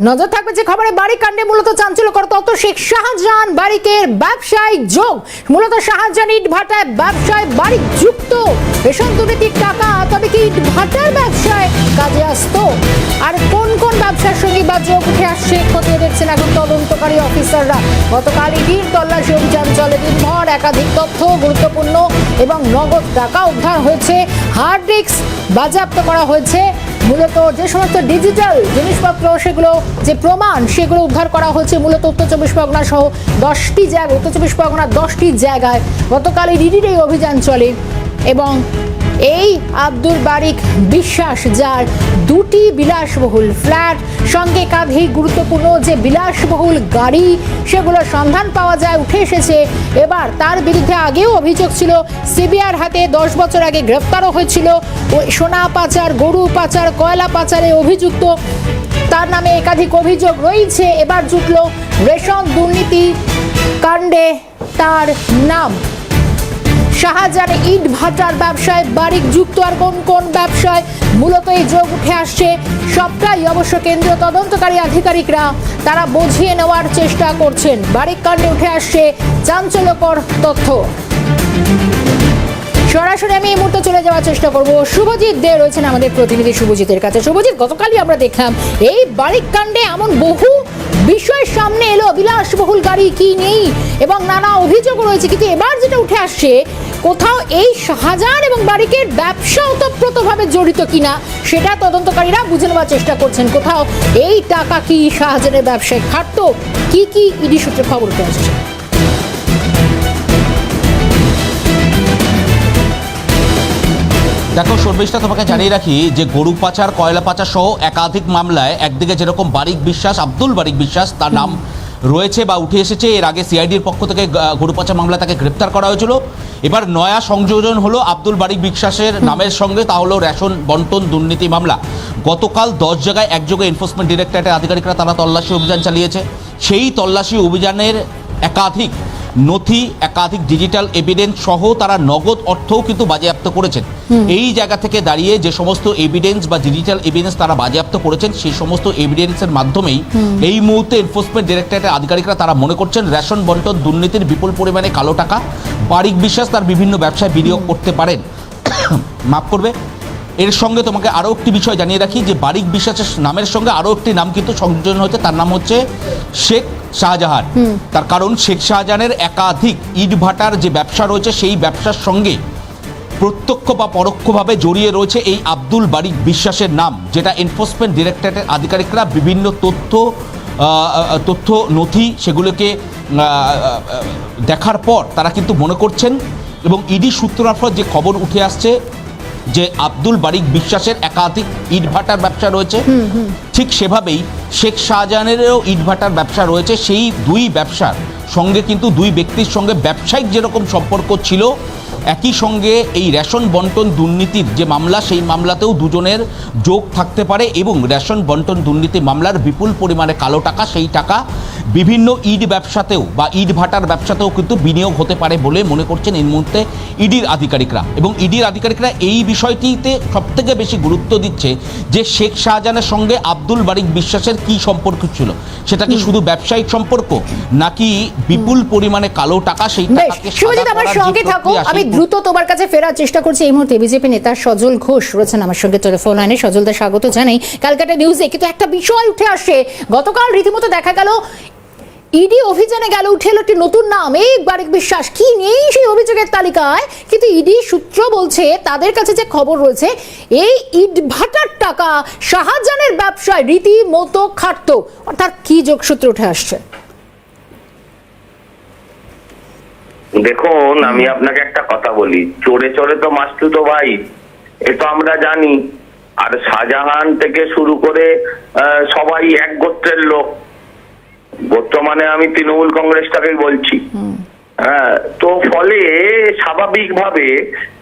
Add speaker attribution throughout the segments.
Speaker 1: নজর থাকবে যে খবরে বাড়ি কাণ্ডে মূলত চাঞ্চল্যকর তথ্য। শেখ শাহজাহান বারিকের ব্যবসায়িক যোগ। মূলত শাহজাহান ইট ভাটায় ব্যবসায় বাড়ি যুক্ত রেশন দুর্নীতির টাকা, তবে কি ইট ভাটার ব্যবসায় কাজে আসতো? আর কোন কোন ব্যবসার সঙ্গে বা যোগ উঠে আসছে, খতিয়ে দেখছেন এখন তদন্তকারী অফিসাররা। গতকাল ইডির তল্লাশি অভিযান চলে। দিনভর একাধিক তথ্য গুরুত্বপূর্ণ এবং নগদ টাকা উদ্ধার হয়েছে। হার্ড ডিস্ক বাজেয়াপ্ত করা হয়েছে। মূলত যে সমস্ত ডিজিটাল জিনিসপত্র, সেগুলো যে প্রমাণ, সেগুলো উদ্ধার করা হয়েছে মূলত উত্তর চব্বিশ পরগনা সহ দশটি জায়গা উত্তর চব্বিশ পরগনার দশটি জায়গায়। গতকাল ইডির এই অভিযান চলে এবং এই আব্দুল বারিক বিশ্বাস, যার দুটি বিলাসবহুল ফ্ল্যাট, সঙ্গে একাধিক গুরুত্বপূর্ণ যে বিলাসবহুল গাড়ি সেগুলোর সন্ধান পাওয়া যায়, উঠে এসেছে। এবার তার বিরুদ্ধে আগেও অভিযোগ ছিল সিবিআর হাতে দশ বছর আগে গ্রেফতারও হয়েছিল। ওই সোনা পাচার, গরু পাচার, কয়লা পাচারে অভিযুক্ত। তার নামে একাধিক অভিযোগ রয়েছে। এবার জুটল রেশন দুর্নীতি কাণ্ডে তার নাম। শাহজাহান ইট ভাটার ব্যবসায় বারিক যুক্ত আর কোন কোন ব্যবসায় মূলত এই যোগ উঠে আসছে, সবটাই অবশ্য কেন্দ্রীয় তদন্তকারী আধিকারিকরা, তারা বুঝিয়ে নেওয়ার চেষ্টা করছেন। বারিক কাণ্ডে উঠে আসছে চাঞ্চল্যকর তথ্য। সরাসরি আমি এই মুহূর্তে চলে যাওয়ার চেষ্টা করব। শুভজিৎ দে রয়েছেন আমাদের প্রতিনিধি শুভজিতের কাছে। শুভজিৎ, গতকালই আমরা দেখলাম এই বারিক কাণ্ডে এমন বহু বিষয় সামনে এলো। বিলাসবহুল গাড়ি কি নেই? এবং নানা অভিযোগ রয়েছে। কিন্তু এবার যেটা উঠে আসছে কোথাও এই শাহজাহান এবং বারিকের ব্যবসা ওতপ্রোতভাবে জড়িত কিনা সেটা তদন্তকারীরা বুঝে নেওয়ার চেষ্টা করছেন। কোথাও এই টাকা কি শাহজাহানের ব্যবসায় খাটতো? কি কি ইডি সূত্রে খবর আসছে?
Speaker 2: দেখো শর্মিষ্ঠা তোমাকে জানিয়ে রাখি যে গরু পাচার কয়লা পাচার সহ একাধিক মামলায় একদিকে যেরকম বারিক বিশ্বাস আব্দুল বারিক বিশ্বাস তার নাম রয়েছে বা উঠে এসেছে। এর আগে সিআইডির পক্ষ থেকে গরুপচা মামলা তাকে গ্রেপ্তার করা হয়েছিল। এবার নয়া সংযোজন হলো আব্দুল বারিক বিশ্বাসের নামের সঙ্গে তা হলো রেশন বন্টন দুর্নীতি মামলা। গতকাল দশ জায়গায় একযোগে এনফোর্সমেন্ট ডিরেক্টরেটের আধিকারিকরা তারা তল্লাশি অভিযান চালিয়েছে। সেই তল্লাশি অভিযানের একাধিক নথি একাধিক ডিজিটাল এভিডেন্স সহ তারা নগদ অর্থও কিন্তু বাজেয়াপ্ত করেছেন। এই জায়গা থেকে দাঁড়িয়ে যে সমস্ত এভিডেন্স বা ডিজিটাল এভিডেন্স তারা বাজেয়াপ্ত করেছেন সেই সমস্ত এভিডেন্সের মাধ্যমেই এই মুহূর্তে এনফোর্সমেন্ট ডিরেক্টরেটের আধিকারিকরা তারা মনে করছেন রেশন বন্টন দুর্নীতির বিপুল পরিমাণে কালো টাকা বারিক বিশ্বাস তার বিভিন্ন ব্যবসায় বিনিয়োগ করতে পারেন। মাফ করবে এর সঙ্গে তোমাকে আরও একটি বিষয় জানিয়ে রাখি যে বারিক বিশ্বাসের নামের সঙ্গে আরও একটি নাম কিন্তু সংযোজন হচ্ছে তার নাম হচ্ছে শেখ শাহজাহান। তার কারণ শেখ শাহজাহানের একাধিক ইট ভাটার যে ব্যবসা রয়েছে সেই ব্যবসার সঙ্গে প্রত্যক্ষ বা পরোক্ষভাবে জড়িয়ে রয়েছে এই আব্দুল বারিক বিশ্বাসের নাম যেটা এনফোর্সমেন্ট ডিরেক্টরেটের আধিকারিকরা বিভিন্ন তথ্য তথ্য নথি সেগুলোকে দেখার পর তারা কিন্তু মনে করছেন এবং ইডি সূত্র মারফত যে খবর উঠে আসছে যে আব্দুল বারিক বিশ্বাসের একাধিক ইটভাটার ব্যবসা রয়েছে। ঠিক সেভাবেই শেখ শাহজাহানেরও ইটভাটার ব্যবসা রয়েছে। সেই দুই ব্যবসার সঙ্গে কিন্তু দুই ব্যক্তির সঙ্গে ব্যবসায়িক যেরকম সম্পর্ক ছিল একই সঙ্গে এই রেশন বন্টন দুর্নীতির যে মামলা সেই মামলাতেও দুজনের যোগ থাকতে পারে এবং রেশন বন্টন দুর্নীতি মামলার বিপুল পরিমাণে কালো টাকা সেই টাকা বিভিন্ন ইট ব্যবসাতেও বা ইট ভাটার ব্যবসাতেও কিন্তু বিনিয়োগ হতে পারে বলে মনে করছেন এই মুহূর্তে ইডির আধিকারিকরা এবং ইডির আধিকারিকরা এই বিষয়টিতে সবথেকে বেশি গুরুত্ব দিচ্ছে যে শেখ শাহজাহানের সঙ্গে আব্দুল বারিক বিশ্বাসের কি সম্পর্ক ছিল? সেটা কি শুধু ব্যবসায়িক সম্পর্ক নাকি বিপুল পরিমাণে কালো টাকা সেই
Speaker 1: বেশ
Speaker 2: টাকাকে
Speaker 1: আমার সঙ্গে থাকো আমি
Speaker 2: সেই
Speaker 1: দ্রুত তোমার কাছে ফেরার চেষ্টা করছি এই মুহূর্তে। বিজেপি নেতা সজল ঘোষ রয়েছেন আমার সঙ্গে টেলিফোন লাইনে। সজলদা স্বাগত জানাই ক্যালকাটা নিউজে। কিন্তু একটা বিষয় উঠে আসে। গতকাল রীতিমতো দেখা গেল, ইডি অভিযানে গেল, উঠে এলো একটি নতুন নাম। এই বারিক বিশ্বাস, কি নেই সেই অভিযোগের তালিকায়? কিন্তু ইডি সূত্র বলছে, তাদের কাছে যে খবর রয়েছে, এই ইট ভাটার টাকা শাহজাহানের ব্যবসায় রীতিমতো খাটতো। অর্থাৎ কি যোগসূত্র উঠে আসছে?
Speaker 3: দেখুন আমি আপনাকে একটা কথা বলি। চোরে চোরে তো মাস্টু তো ভাই। এ তো আমরা জানি। আর শাহজাহান থেকে শুরু করে সবাই এক গোত্রের লোক। বর্তমানে আমি তৃণমূল কংগ্রেসটাকেই বলছি। হ্যাঁ তো ফলে স্বাভাবিকভাবে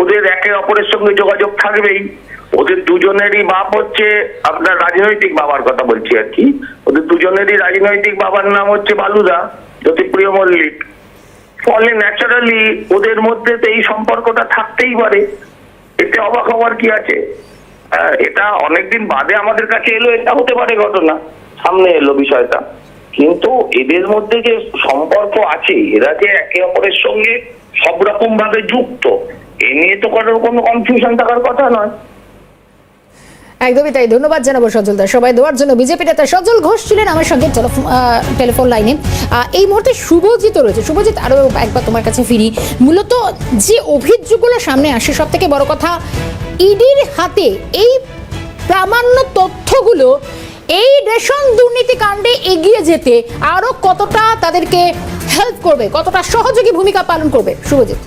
Speaker 3: ওদের একে অপরের সঙ্গে যোগাযোগ থাকবেই। ওদের দুজনেরই বাপ হচ্ছে আপনার রাজনৈতিক বাবার কথা বলছি আর কি। ওদের দুজনেরই রাজনৈতিক বাবার নাম হচ্ছে বালুদা জ্যোতিপ্রিয় মল্লিক। ফলে ন্যাচারালি ওদের মধ্যে তো এই সম্পর্কটা থাকতেই পারে। এতে অবাক হওয়ার কি আছে? এটা অনেকদিন বাদে আমাদের কাছে এলো, এটা হতে পারে ঘটনা। সামনে এলো বিষয়টা। কিন্তু এদের মধ্যে যে সম্পর্ক আছে, এরা যে একে অপরের সঙ্গে সব রকম ভাবে যুক্ত, এ নিয়ে তো কোনো কনফিউশন থাকার কথা নয়।
Speaker 1: একদমই তাই। ধন্যবাদ জানাব সজল দা সবাই দেওয়ার জন্য বিজেপি নেতা সজল ঘোষ ছিলেন আমার সঙ্গে টেলিফোন লাইনে। এই মুহূর্তে শুভজিৎ রয়েছে। শুভজিৎ, আরও একবার তোমার কাছে ফিরি। মূলত যে অভিযোগগুলো সামনে আসে সব থেকে বড় কথা, ইডির হাতে এই প্রামাণ্য তথ্যগুলো এই রেশন দুর্নীতি কাণ্ডে এগিয়ে যেতে আরও কতটা তাদেরকে হেল্প করবে, কতটা সহযোগী ভূমিকা পালন করবে? শুভজিৎ।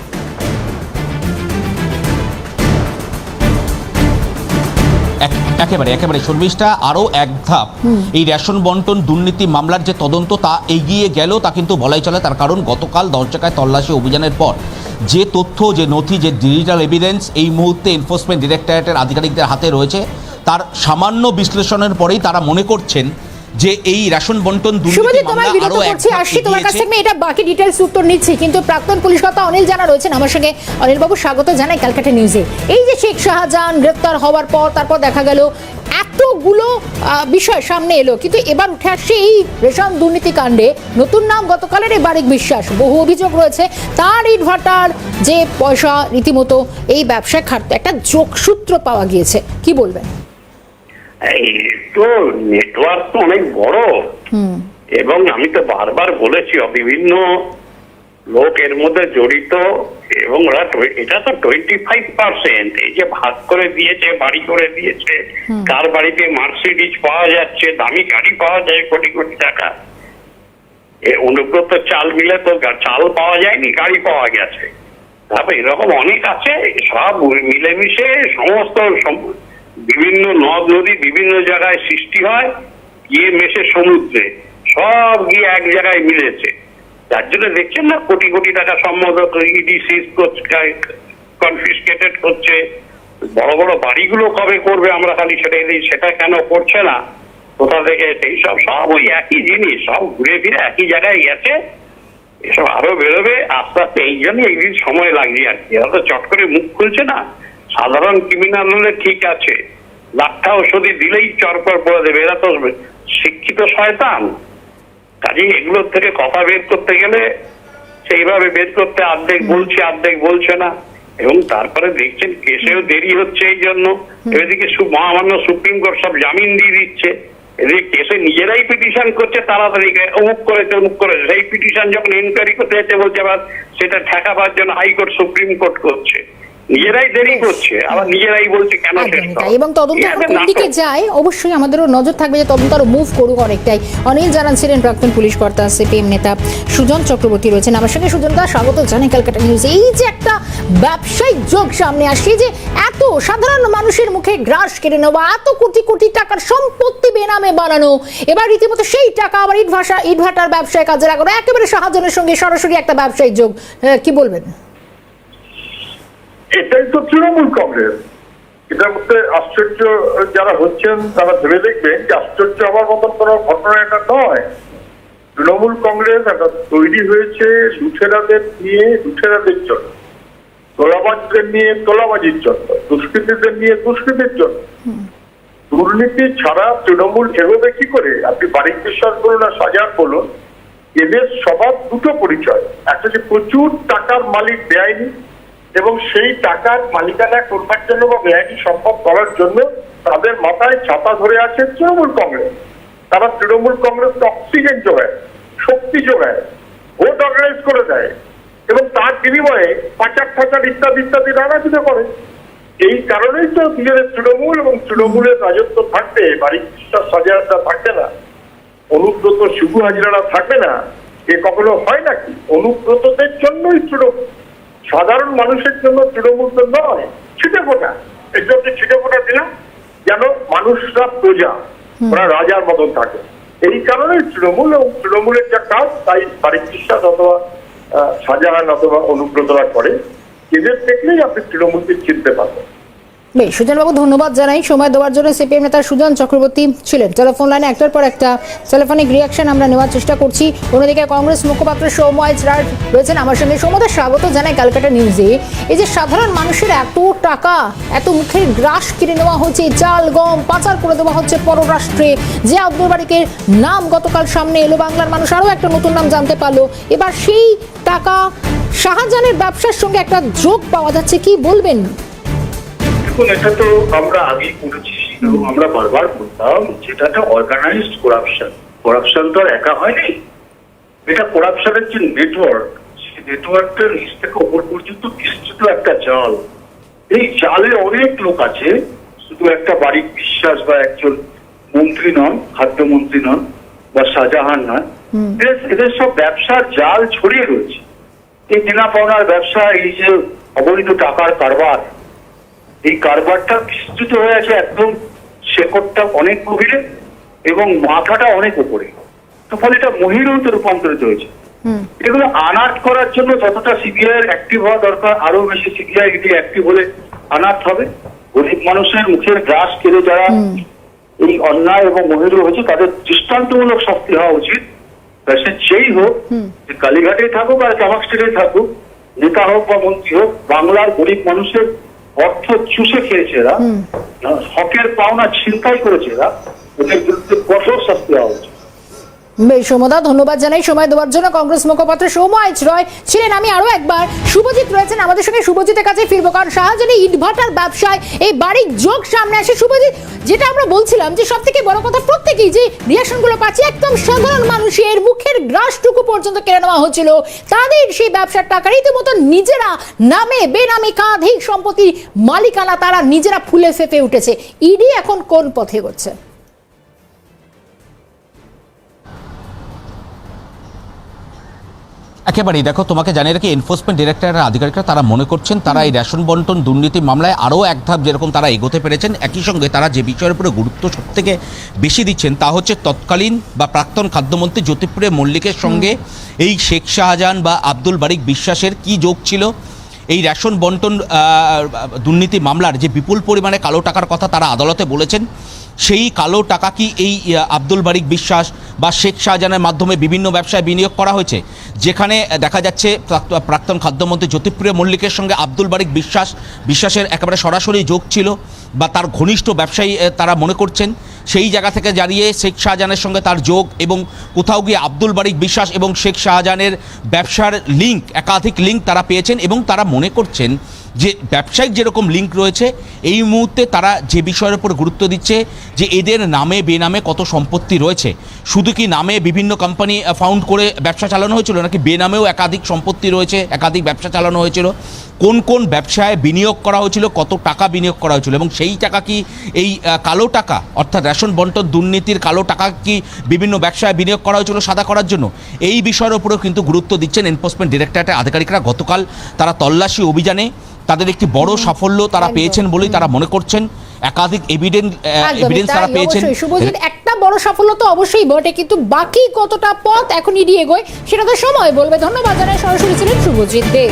Speaker 2: একেবারে একেবারে শর্মিষ্ঠা আরও এক ধাপ। এই রেশন বন্টন দুর্নীতি মামলার যে তদন্ত তা এগিয়ে গেল তা কিন্তু বলাই চলে তার কারণ গতকাল দশ জায়গায় তল্লাশি অভিযানের পর। যে তথ্য যে নথি যে ডিজিটাল এভিডেন্স এই মুহূর্তে এনফোর্সমেন্ট ডিরেক্টরেটের আধিকারিকদের হাতে রয়েছে। তার সামান্য বিশ্লেষণের পরেই তারা মনে করছেন যে এই রেশন বন্টন দুর্নীতি মামলা আরও এক
Speaker 1: আসছি তোমার কাছ। থেকে এটা বাকি ডিটেলস উত্তর নিচ্ছি কিন্তু প্রাক্তন পুলিশ কর্তা অনিল জানা রয়েছেন আমার সঙ্গে। অনিল বাবু স্বাগত জানাই ক্যালকাটা নিউজে এই যে শেখ শাহজাহান গ্রেপ্তার হওয়ার পর তারপর দেখা গেল এতগুলো বিষয় সামনে এলো কিন্তু এবার উঠে আসছে এই রেশন দুর্নীতি কাণ্ডে। নতুন নাম গতকালের এই বারিক বিশ্বাস। বহু অভিযোগ রয়েছে তার ইটভাটার যে পয়সা রীতিমতো এই ব্যবসায় খাটতো একটা যোগসূত্র পাওয়া গিয়েছে। কি বলবেন?
Speaker 4: এই তো নেটওয়ার্ক তো অনেক বড়। এবং আমি তো বারবার বলেছি বিভিন্ন লোক এর মধ্যে জড়িত এবং ওরা এটা তো টোয়েন্টি ফাইভ পার্সেন্ট এই যে ভাগ করে দিয়েছে বাড়ি করে দিয়েছে কার বাড়িতে মার্সিডিজ পাওয়া যাচ্ছে দামি গাড়ি পাওয়া যায় কোটি কোটি টাকা। এ অনুব্রত চাল মিলে তো চাল পাওয়া যায়নি গাড়ি পাওয়া গেছে। তারপর এরকম অনেক আছে সব মিলেমিশে সমস্ত সম- বিভিন্ন নদ নদী বিভিন্ন জায়গায় সৃষ্টি হয়, গিয়ে মেশে সমুদ্রে। সব গিয়ে এক জায়গায় মিলেছে। যার জন্য দেখছেন না, কোটি কোটি টাকা সম্মত কনফিসকেটেড করছে। বড় বড় বাড়িগুলো কবে করবে আমরা খালি সেটা দিই সেটা কেন করছে না? কোথা থেকে সেই সব সব ওই একই জিনিস, সব ঘুরে ফিরে একই জায়গায় গেছে। এসব আরও বেরোবে, আস্তে আস্তে এই জন্য একদিন সময় লাগছে আর কি। চট করে মুখ খুলছে না। সাধারণ ক্রিমিনাল হলে ঠিক আছে। লাখটা ওষুধি দিলেই চরপর পড়ে দেবে এরা তো শিক্ষিত শয়তান। কাজে এগুলোর থেকে কথা বের করতে গেলে সেইভাবে বের করতে অর্ধেক বলছে অর্ধেক বলছে না। এবং তারপরে দেখছেন কেসেও দেরি হচ্ছে এই জন্য। এদিকে মহামান্য সুপ্রিম কোর্ট সব জামিন দিয়ে দিচ্ছে। এদিকে কেসে নিজেরাই পিটিশন করছে তাড়াতাড়ি অমুক করেছে অমুক করেছে। সেই পিটিশন যখন ইনকোয়ারি করতে যাচ্ছে বলছে আবার সেটা ঠেকাবার জন্য হাইকোর্ট সুপ্রিম কোর্ট করছে। নিজেরাই দেরি করছে আবার নিজেরাই বলছে কেন শেষ
Speaker 1: একদমই
Speaker 4: করো?
Speaker 1: তাই। এবং তদন্ত
Speaker 4: এ
Speaker 1: আরও
Speaker 4: একটা
Speaker 1: কোন দিকে যায় অবশ্যই আমাদেরও নজর থাকবে যে তদন্ত আরও মুভ করুক অনেকটাই। অনিল জানাচ্ছিলেন প্রাক্তন পুলিশ কর্তা সিপিএম নেতা সুজন চক্রবর্তী রয়েছেন। আমার সঙ্গে সুজন দা স্বাগত জানাই ক্যালকাটা নিউজ এই যে একটা ব্যবসায়িক যোগ সামনে আসছে যে এত সাধারণ মানুষের মুখে গ্রাস কেড়ে নেওয়া এত কোটি কোটি টাকার সম্পত্তি বেনামে বানানো এবার রীতিমতো সেই টাকা আবার ইট ভাষা ইট ভাটার ব্যবসায় কাজে লাগানো একেবারে সাহায্যের সঙ্গে সরাসরি একটা ব্যবসায়িক যোগ। কি বলবেন?
Speaker 5: এটাই তো তৃণমূল কংগ্রেস। এটার মধ্যে আশ্চর্য যারা হচ্ছেন, তারা ভেবে দেখবেন যে আশ্চর্য হওয়ার মতন কোনো ঘটনা এটা নয়। তৃণমূল কংগ্রেস একটা তৈরি হয়েছে লুঠেরাদের নিয়ে, লুঠেরাদের জন্য। তোলাবাজদের নিয়ে, তোলাবাজির জন্য, দুষ্কৃতীদের নিয়ে, দুষ্কৃতির জন্য। দুর্নীতি ছাড়া তৃণমূল এগোবে কি করে? আপনি বাড়ির বিশ্বাস বলুন আর সাজার বলুন, এদের সবার দুটো পরিচয়। একটা যে প্রচুর টাকার মালিক বেআইনি এবং সেই টাকার মালিকানা করবার জন্য বা বেআইনি সম্পদ করার জন্য তাদের মাথায় ছাতা ধরে আছে তৃণমূল কংগ্রেস। তারা তৃণমূল কংগ্রেস অক্সিজেন যোগায়, শক্তি যোগায়, ভোট অর্গানাইজ করে দেয় এবং তার বিনিময়ে পাচার ঠাচার ইত্যাদি ইত্যাদি নানা কিছু করে। এই কারণেই তো নিজেদের তৃণমূল এবং তৃণমূলের রাজত্ব থাকতে বাড়ির সাজাটা থাকবে না। অনুব্রত শুভ হাজিরারা থাকবে না, এ কখনো হয় নাকি? অনুব্রতদের জন্যই তৃণমূল। সাধারণ মানুষের জন্য তৃণমূল তো নয় ছিটে ফোটা। এর জন্য ছিটে ফোটা দিলাম যেন মানুষরা প্রজা ওরা রাজার মতন থাকে। এই কারণে তৃণমূল এবং তৃণমূলের যা কাজ তাই বাড়ির বিশ্বাস অথবা শাহজাহান অথবা অনুব্রতরা করে এদের দেখলেই আপনি তৃণমূলকে চিনতে পারবেন।
Speaker 1: বেশ, সুজনবাবু, ধন্যবাদ জানাই। সময় দেওয়ার জন্য সিপিএম নেতা সুজন চক্রবর্তী ছিলেন। টেলিফোন লাইনে একটার পর একটা টেলিফোনিক রিয়াকশন আমরা নেওয়ার চেষ্টা করছি। অন্যদিকে কংগ্রেস মুখপাত্র সৌময় রায় রয়েছেন। আমার সঙ্গে সৌমদের স্বাগত জানাই ক্যালকাটা নিউজে এই যে সাধারণ মানুষের এত টাকা, এত মুখের গ্রাস কিনে নেওয়া হচ্ছে, চাল, গম পাচার করে দেওয়া হচ্ছে পররাষ্ট্রে। যে আব্দুল বারিকের নাম গতকাল সামনে এলো, বাংলার মানুষ আরও একটা নতুন নাম জানতে পারল। এবার সেই টাকা শাহজাহানের ব্যবসার সঙ্গে একটা যোগ পাওয়া যাচ্ছে, কি বলবেন?
Speaker 6: দেখুন এটা তো আমরা আগেই করেছি এবং আমরা বারবার বলতাম যেটা একটা অর্গানাইজড করাপশন করাপশন তো আর একা হয়নি। এটা করাপশনের যে নেটওয়ার্ক সেই নেটওয়ার্কটা নিচ থেকে ওপর পর্যন্ত বিস্তৃত একটা জাল। এই জালে অনেক লোক আছে শুধু একটা বাড়ির বিশ্বাস বা একজন মন্ত্রী নন খাদ্যমন্ত্রী নন বা শাহজাহান নয়। এদের এদের সব ব্যবসার জাল ছড়িয়ে রয়েছে। এই দেনা পাওনার ব্যবসা এই যে অবৈধ টাকার কারবার এই কারবারটা বিস্তৃত হয়ে আছে একদম শেকড়টা অনেক গভীরে এবং মাথাটা অনেক উপরে। তো ফলে এটা মহিরুতে রূপান্তরিত হয়েছে। এগুলো আনার্ট করার জন্য যতটা সিবিআই এর অ্যাক্টিভ হওয়া দরকার আরও বেশি সিবিআই ইডি অ্যাক্টিভ হলে আনার্ট হবে। গরিব মানুষের মুখের গ্রাস কেড়ে যারা এই অন্যায় এবং মহিরু হয়েছে তাদের দৃষ্টান্তমূলক শাস্তি হওয়া উচিত। সে যেই হোক যে কালীঘাটে থাকুক আর চামাক স্ট্রিটে থাকুক নেতা হোক বা মন্ত্রী হোক বাংলার গরিব মানুষের অর্থ চুষে খেয়েছে এরা। হকের পাওনা ছিনতাই করেছে এরা। ওদের বিরুদ্ধে কঠোর শাস্তি দেওয়া উচিত
Speaker 1: বেশ সোমদা ধন্যবাদ জানাই সময় দেওয়ার জন্য। কংগ্রেস মুখপাত্র সৌমাইচ রয় ছিলেন আমি আরও একবার। শুভজিৎ রয়েছেন আমাদের সঙ্গে। শুভজিতের কাছে ফিরবো, কারণ শাহজাহানি ইটভাটার ব্যবসায় এই বাড়ির যোগ সামনে আসে। শুভজিৎ, যেটা আমরা বলছিলাম যে সব থেকে বড় কথা প্রত্যেকেই যে রিয়াকশনগুলো পাচ্ছি, একদম সাধারণ মানুষের মুখের গ্রাসটুকু পর্যন্ত কেড়ে নেওয়া হচ্ছিল। তাদের সেই ব্যবসার টাকা রীতিমতো নিজেরা নামে বেনামে একাধিক সম্পত্তি মালিকানা তারা নিজেরা ফুলে ফেপে উঠেছে। ইডি এখন কোন পথে এগোচ্ছে?
Speaker 2: একেবারেই। দেখো তোমাকে জানিয়ে রাখি এনফোর্সমেন্ট ডিরেক্টরের আধিকারিকরা তারা মনে করছেন তারা এই রেশন বন্টন দুর্নীতি মামলায় আরও এক ধাপ যেরকম তারা এগোতে পেরেছেন একই সঙ্গে তারা যে বিষয়ের উপরে গুরুত্ব সব থেকে বেশি দিচ্ছেন তা হচ্ছে তৎকালীন বা প্রাক্তন খাদ্যমন্ত্রী জ্যোতিপ্রিয় মল্লিকের সঙ্গে এই শেখ শাহজাহান বা আব্দুল বারিক বিশ্বাসের কি যোগ ছিল? এই রেশন বন্টন দুর্নীতি মামলার যে বিপুল পরিমাণে কালো টাকার কথা তারা আদালতে বলেছেন সেই কালো টাকা কি এই আব্দুল বারিক বিশ্বাস বা শেখ শাহজাহানের মাধ্যমে বিভিন্ন ব্যবসায় বিনিয়োগ করা হয়েছে? যেখানে দেখা যাচ্ছে প্রাক্তন খাদ্যমন্ত্রী জ্যোতিপ্রিয় মল্লিকের সঙ্গে আব্দুল বারিক বিশ্বাস, বিশ্বাসের একেবারে সরাসরি যোগ ছিল বা তার ঘনিষ্ঠ ব্যবসায়ী তারা মনে করছেন, সেই জায়গা থেকে দাঁড়িয়ে শেখ শাহজাহানের সঙ্গে তার যোগ এবং কোথাও গিয়ে আব্দুল বারিক বিশ্বাস এবং শেখ শাহজাহানের ব্যবসার লিঙ্ক একাধিক লিঙ্ক তারা পেয়েছেন এবং তারা মনে করছেন যে ব্যবসায়িক যেরকম লিঙ্ক রয়েছে, এই মুহূর্তে তারা যে বিষয়ের উপর গুরুত্ব দিচ্ছে, যে এদের নামে, বেনামে কত সম্পত্তি রয়েছে। শুধু কি নামে বিভিন্ন কোম্পানি ফাউন্ড করে ব্যবসা চালানো হয়েছিল, নাকি বেনামেও একাধিক সম্পত্তি রয়েছে, একাধিক ব্যবসা চালানো হয়েছিল? কোন কোন ব্যবসায় বিনিয়োগ করা হয়েছিল, কত টাকা বিনিয়োগ করা হয়েছিল, এবং সেই টাকা কি এই কালো টাকা, অর্থাৎ রেশন বন্টন দুর্নীতির কালো টাকা কি বিভিন্ন ব্যবসায় বিনিয়োগ করা হয়েছিল সাদা করার জন্য? এই বিষয়ের উপরেও কিন্তু গুরুত্ব দিচ্ছেন এনফোর্সমেন্ট ডিরেক্টরেটের আধিকারিকরা। গতকাল তারা তল্লাশি অভিযানে তাদের একটি বড় সাফল্য তারা পেয়েছেন বলেই তারা মনে করছেন। একাধিক এভিডেন্স এভিডেন্স তারা পেয়েছেন।
Speaker 1: শুভজিৎ একটা বড় সাফল্য তো অবশ্যই বটে কিন্তু বাকি কতটা পথ এখন এগিয়ে এগোয় সেটা তো সময় বলবে। ধন্যবাদ জানাই সরাসরি ছিলেন শুভজিৎ দেব